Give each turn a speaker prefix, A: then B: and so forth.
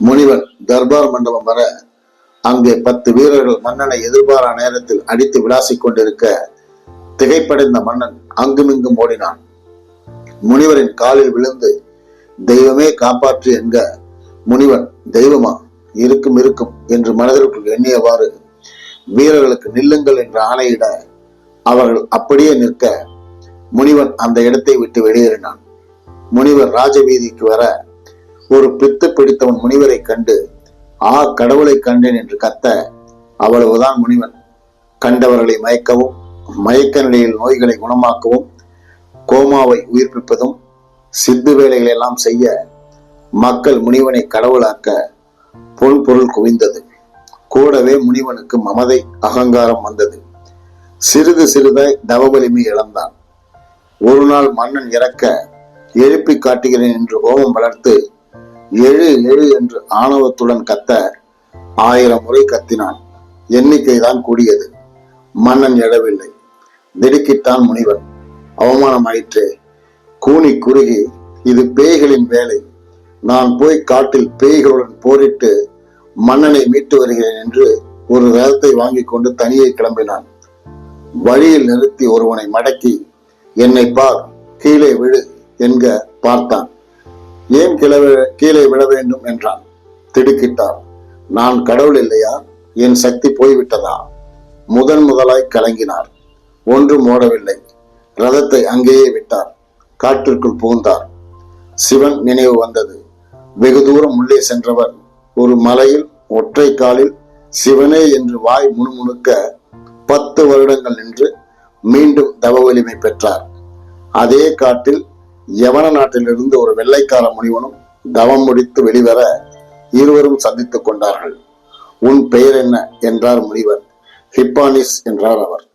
A: முனிவன் தர்பார் மண்டபம் வர அங்கே பத்து வீரர்கள் மன்னனை எதிர்பாரா நேரத்தில் அடித்து விளாசிக் கொண்டிருக்க திகைப்படைந்த மன்னன் அங்குமிங்கும் ஓடினான். முனிவரின் காலில் விழுந்து தெய்வமே காப்பாற்று என்க முனிவன் தெய்வமா? இருக்கும் இருக்கும் என்று மனதிற்குள் எண்ணியவாறு வீரர்களுக்கு நில்லுங்கள் என்று ஆணையிட அவர்கள் அப்படியே நிற்க முனிவன் அந்த இடத்தை விட்டு வெளியேறினான். முனிவர் ராஜவீதிக்கு வர ஒரு பித்து பிடித்தவன் முனிவரை கண்டு ஆ கடவுளை கண்டேன் என்று கத்த அவ்வளவுதான் முனிவன். கண்டவர்களை மயக்கவும் மயக்க நிலையில் நோய்களை குணமாக்கவும் கோமாவை உயிர்ப்பிப்பதும் சித்து வேலைகளை எல்லாம் செய்ய மக்கள் முனிவனை கடவுளாக்க பொன் பொருள் குவிந்தது. கூடவே முனிவனுக்கு மமதை அகங்காரம் வந்தது. சிறிது சிறிதாய் தவவலிமை இழந்தான். ஒரு நாள் மன்னன் இறக்க எழுப்பி காட்டுகிறேன் என்று கோபம் வளர்த்து எழு எழு என்று ஆணவத்துடன் கத்த ஆயிரம் முறை கத்தினான். எண்ணிக்கைதான் கூடியது. மன்னன் எழவில்லை. திடுக்கிட்டான் முனிவன். அவமானமாயிற்றே கூனி குறுகி இது பேய்களின் வேலை. நான் போய் காட்டில் பேய்களுடன் போரிட்டு மன்னனை மீட்டு வருகிறேன் என்று ஒரு ரதத்தை வாங்கிக் கொண்டு தனியே கிளம்பினான். வழியில் நிறுத்தி ஒருவனை மடக்கி என்னை பார் கீழே விழு என்க பார்த்தான். ஏன் கிளவ கீழே விழ வேண்டும் என்றான். திடுக்கிட்டார் நான் கடவுள் இல்லையா? என் சக்தி போய்விட்டதா? முதன் முதலாய் கலங்கினார். ஒன்றும் ஓடவில்லை ரதத்தை அங்கேயே விட்டார். காற்றிற்குள் புகுந்தார். சிவன் நினைவு வந்தது. வெகு தூரம் உள்ளே சென்றவர் ஒரு மலையில் ஒற்றை காலில் சிவனே என்று வாய் முணுமுணுக்க பத்து வருடங்கள் நின்று மீண்டும் தவ வலிமை பெற்றார். அதே காட்டில் யவன நாட்டிலிருந்து ஒரு வெள்ளைக்கார முனிவனும் தவம் முடித்து வெளிவர இருவரும் சந்தித்துக் கொண்டார்கள். உன் பெயர் என்ன? என்றார் முனிவர். ஹிப்பானிஸ் என்றார் அவர்.